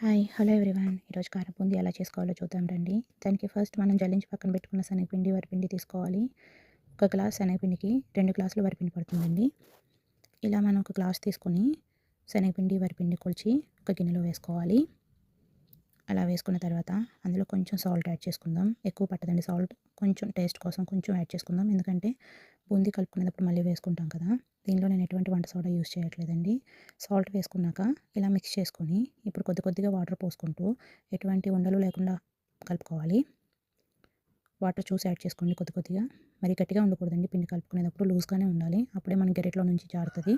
Hi hello everyone. ఈరోజు కారం బూందీ ఎలా చేసుకోవాలో చూద్దాం రండి. దానికి ఫస్ట్ మనం జల్లించి పక్కన పెట్టుకున్న శనగపిండి వరిపిండి తీసుకోవాలి. ఒక గ్లాస్ శనగపిండికి రెండు గ్లాసులు వరిపిండి పడుతుందండి. ఇలా మనం ఒక గ్లాస్ తీసుకొని శనగపిండి వరిపిండి కొలిచి ఒక గిన్నెలో వేసుకోవాలి. అలా వేసుకున్న తర్వాత అందులో కొంచెం సాల్ట్ యాడ్ చేసుకుందాం. ఎక్కువ పట్టదండి సాల్ట్. కొంచెం టేస్ట్ కోసం కొంచెం యాడ్ చేసుకుందాం. ఎందుకంటే బూందీ కలుపుకునేటప్పుడు మళ్ళీ వేసుకుంటాం కదా. దీనిలో నేను ఎటువంటి వంట సోడా యూస్ చేయట్లేదండి. సాల్ట్ వేసుకున్నాక ఇలా మిక్స్ చేసుకొని ఇప్పుడు కొద్ది కొద్దిగా వాటర్ పోసుకుంటూ ఎటువంటి ఉండలు లేకుండా కలుపుకోవాలి. వాటర్ చూసి యాడ్ చేసుకోండి కొద్ది కొద్దిగా. మరి గట్టిగా ఉండకూడదండి. పిండి కలుపుకునేటప్పుడు లూజ్గానే ఉండాలి. అప్పుడే మన గెరెట్లో నుంచి జారుతుంది.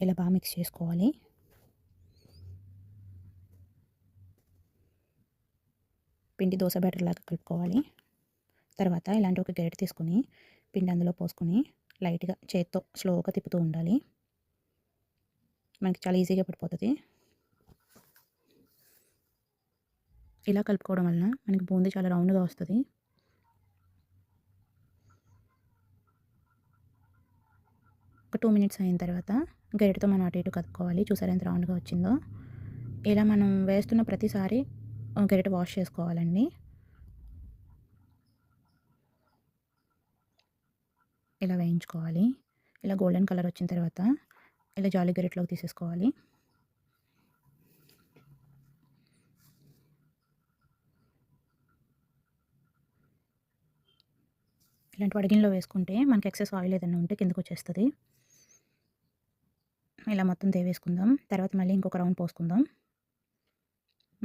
ఇలా బాగా మిక్స్ చేసుకోవాలి. పిండి దోశ బ్యాటర్ లాగా కలుపుకోవాలి. తర్వాత ఇలాంటి ఒక గరిటె తీసుకొని పిండి అందులో పోసుకొని లైట్గా చేత్తో స్లోగా తిప్పుతూ ఉండాలి. మనకి చాలా ఈజీగా పడిపోతుంది. ఇలా కలుపుకోవడం వలన మనకి బూందీ చాలా రౌండ్గా వస్తుంది. ఒక టూ మినిట్స్ అయిన తర్వాత గరిటతో మనం అటు ఇటు కలుపుకోవాలి చూసారు ఎంత రౌండ్గా వచ్చిందో. ఇలా మనం వేస్తున్న ప్రతిసారి గరిట వాష్ చేసుకోవాలండి. ఇలా వేయించుకోవాలి. ఇలా గోల్డెన్ కలర్ వచ్చిన తర్వాత ఇలా జాలి గరిటలోకి తీసేసుకోవాలి. ఇలాంటి వడగిన్లో వేసుకుంటే మనకి ఎక్సెస్ ఆయిల్ ఏదైనా ఉంటే కిందకు వచ్చేస్తుంది. ఇలా మొత్తం తేవేసుకుందాం. తర్వాత మళ్ళీ ఇంకొక రౌండ్ పోసుకుందాం.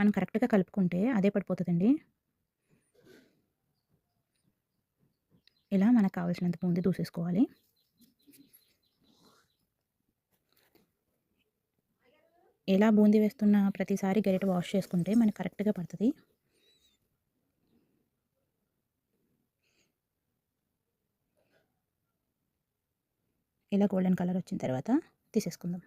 మనం కరెక్ట్గా కలుపుకుంటే అదే పడిపోతుందండి. ఇలా మనకు కావాల్సినంత బూంది దూసేసుకోవాలి. ఎలా బూందీ వేస్తున్న ప్రతిసారి గరిట వాష్ చేసుకుంటే మనకు కరెక్ట్గా పడుతుంది. ఇలా గోల్డెన్ కలర్ వచ్చిన తర్వాత తీసేసుకుందాం.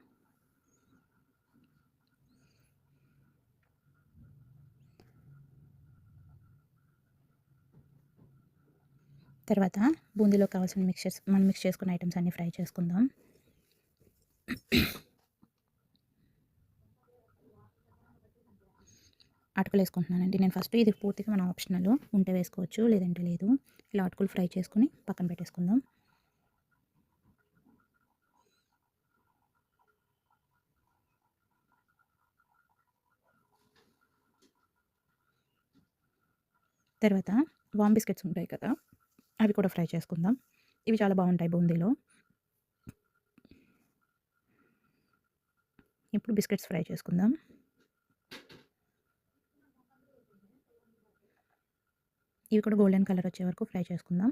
తర్వాత బూందీలో కావాల్సిన మిక్చర్స్ మనం మిక్స్ చేసుకున్న ఐటమ్స్ అన్నీ ఫ్రై చేసుకుందాం. అటుకులు వేసుకుంటున్నానండి. నేను ఫస్ట్ ఇది పూర్తిగా మన ఆప్షనల్ ఉంటే వేసుకోవచ్చు లేదంటే లేదు. ఇలా అటుకులు ఫ్రై చేసుకుని పక్కన పెట్టేసుకుందాం. తర్వాత వామ్ బిస్కెట్స్ ఉంటాయి కదా అవి కూడా ఫ్రై చేసుకుందాం. ఇవి చాలా బాగుంటాయి బూందీలో. ఇప్పుడు బిస్కెట్స్ ఫ్రై చేసుకుందాం. ఇవి కూడా గోల్డెన్ కలర్ వచ్చే వరకు ఫ్రై చేసుకుందాం.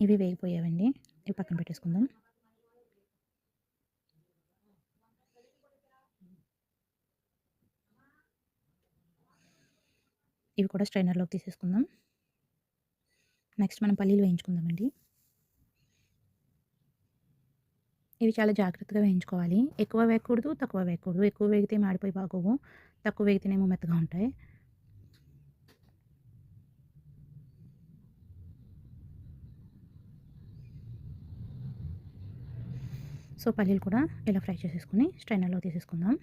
ఇవి వేగిపోయావండి ఇవి పక్కన పెట్టేసుకుందాం. ఇవి కూడా స్ట్రైనర్లోకి తీసేసుకుందాం. నెక్స్ట్ మనం పల్లీలు వేయించుకుందామండి. ఇవి చాలా జాగ్రత్తగా వేయించుకోవాలి. ఎక్కువ వేయకూడదు తక్కువ వేయకూడదు. ఎక్కువ వేగితే మాడిపోయి బాగోవు. తక్కువ వేగితేనేమో మెత్తగా ఉంటాయి. సో పల్లీలు కూడా ఇలా ఫ్రై చేసేసుకుని స్ట్రైనర్లో తీసేసుకుందాం.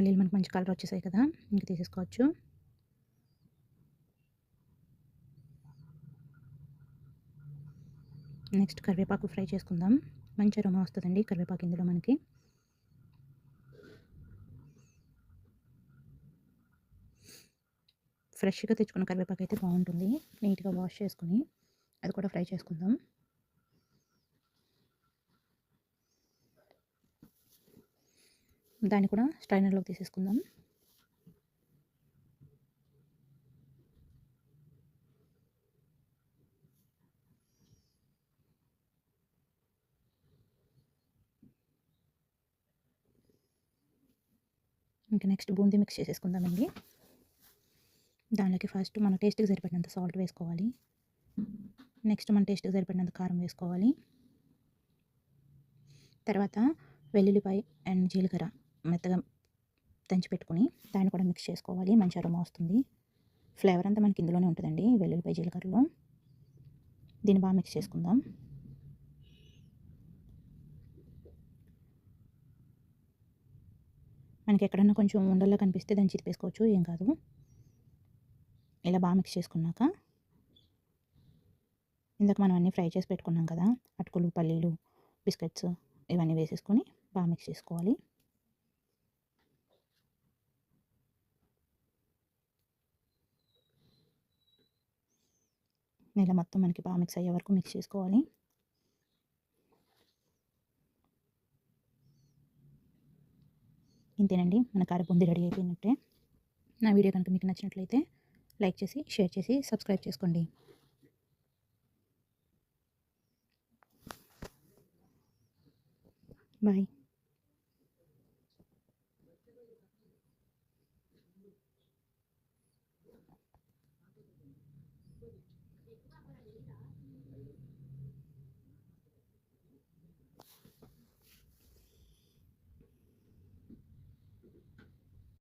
పల్లీలు మనకు మంచి కలర్ వచ్చేసాయి కదా ఇంక తీసేసుకోవచ్చు. నెక్స్ట్ కరివేపాకు ఫ్రై చేసుకుందాం. మంచి రొమ వస్తుందండి కరివేపాకు ఇందులో మనకి. ఫ్రెష్గా తెచ్చుకున్న కరివేపాకు అయితే బాగుంటుంది. నీట్గా వాష్ చేసుకుని అది కూడా ఫ్రై చేసుకుందాం. దాన్ని కూడా స్ట్రైనర్లోకి తీసేసుకుందాం. ఇంకా నెక్స్ట్ బూందీ మిక్స్ చేసేసుకుందామండి దానికి ఫస్ట్ మన టేస్ట్కి సరిపడినంత సాల్ట్ వేసుకోవాలి. నెక్స్ట్ మన టేస్ట్కి సరిపడినంత కారం వేసుకోవాలి. తర్వాత వెల్లుల్లిపాయ అండ్ జీలకర్ర మెత్తగా దంచి పెట్టుకుని దాన్ని కూడా మిక్స్ చేసుకోవాలి. మంచి అరోమా వస్తుంది. ఫ్లేవర్ అంతా మనకి ఇందులోనే ఉంటుందండి వెల్లుల్లిపాయ జీలకర్రలో. దీన్ని బాగా మిక్స్ చేసుకుందాం. మనకి ఎక్కడన్నా కొంచెం ఉండల్లా కనిపిస్తే దాన్ని చితిపేసుకోవచ్చు ఏం కాదు. ఇలా బాగా మిక్స్ చేసుకున్నాక ఇందాక మనం అన్నీ ఫ్రై చేసి పెట్టుకున్నాం కదా అటుకులు పల్లీలు బిస్కెట్స్ ఇవన్నీ వేసేసుకొని బాగా మిక్స్ చేసుకోవాలి. నేల మొత్తం మనకి బాగా మిక్స్ అయ్యే వరకు మిక్స్ చేసుకోవాలి. ఇంతేనండి మన కార రెడీ అయిపోయినట్టే. నా వీడియో కనుక మీకు నచ్చినట్లయితే లైక్ చేసి షేర్ చేసి సబ్స్క్రైబ్ చేసుకోండి. బాయ్.